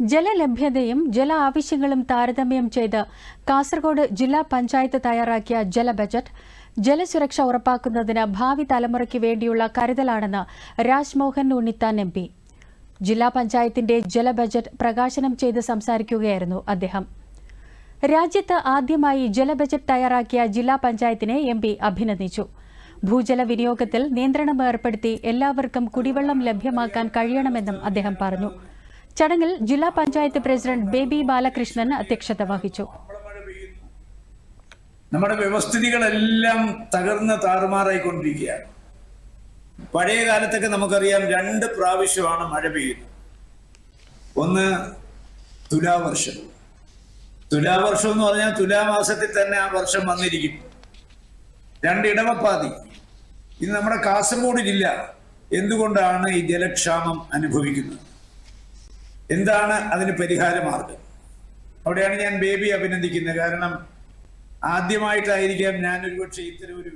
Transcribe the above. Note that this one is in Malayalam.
ജലലഭ്യതയും ജല ആവശ്യങ്ങളും താരതമ്യം ചെയ്ത് കാസർഗോഡ് ജില്ലാ പഞ്ചായത്ത് തയ്യാറാക്കിയ ജല ബജറ്റ് ജലസുരക്ഷ ഉറപ്പാക്കുന്നതിന് ഭാവി തലമുറയ്ക്ക് വേണ്ടിയുള്ള കരുതലാണെന്ന് രാജ്മോഹൻ ഉണ്ണിത്താൻ എം പി. ജില്ലാ പഞ്ചായത്തിന്റെ ജല ബജറ്റ് പ്രകാശനം ചെയ്ത് സംസാരിക്കുകയായിരുന്നു അദ്ദേഹം. രാജ്യത്ത് ആദ്യമായി ജല ബജറ്റ് തയ്യാറാക്കിയ ജില്ലാ പഞ്ചായത്തിനെ എം പി അഭിനന്ദിച്ചു. ഭൂജല വിനിയോഗത്തിൽ നിയന്ത്രണം ഏർപ്പെടുത്തി എല്ലാവർക്കും കുടിവെള്ളം ലഭ്യമാക്കാൻ കഴിയണമെന്നും അദ്ദേഹം പറഞ്ഞു. ചടങ്ങിൽ ജില്ലാ പഞ്ചായത്ത് പ്രസിഡന്റ് ബേബി ബാലകൃഷ്ണൻ അധ്യക്ഷത വഹിച്ചു. നമ്മുടെ വ്യവസ്ഥിതികളെല്ലാം തകർന്ന് താറുമാറായിക്കൊണ്ടിരിക്കുകയാണ്. പഴയ കാലത്തൊക്കെ നമുക്കറിയാം രണ്ട് പ്രാവശ്യമാണ് മഴ പെയ്യുന്നത്. ഒന്ന് തുലാവർഷം. തുലാവർഷം എന്ന് പറഞ്ഞാൽ തുലാമാസത്തിൽ തന്നെ ആ വർഷം വന്നിരിക്കും. രണ്ട് ഇടവപ്പാതി. ഇത് നമ്മുടെ കാസർഗോഡ് ജില്ല എന്തുകൊണ്ടാണ് ഈ ജലക്ഷാമം അനുഭവിക്കുന്നത്? എന്താണ് അതിന് പരിഹാര മാർഗം? അവിടെയാണ് ഞാൻ ബേബി അഭിനന്ദിക്കുന്നത്. കാരണം ആദ്യമായിട്ടായിരിക്കാം ഞാൻ ഒരുപക്ഷെ ഇത്തരം ഒരു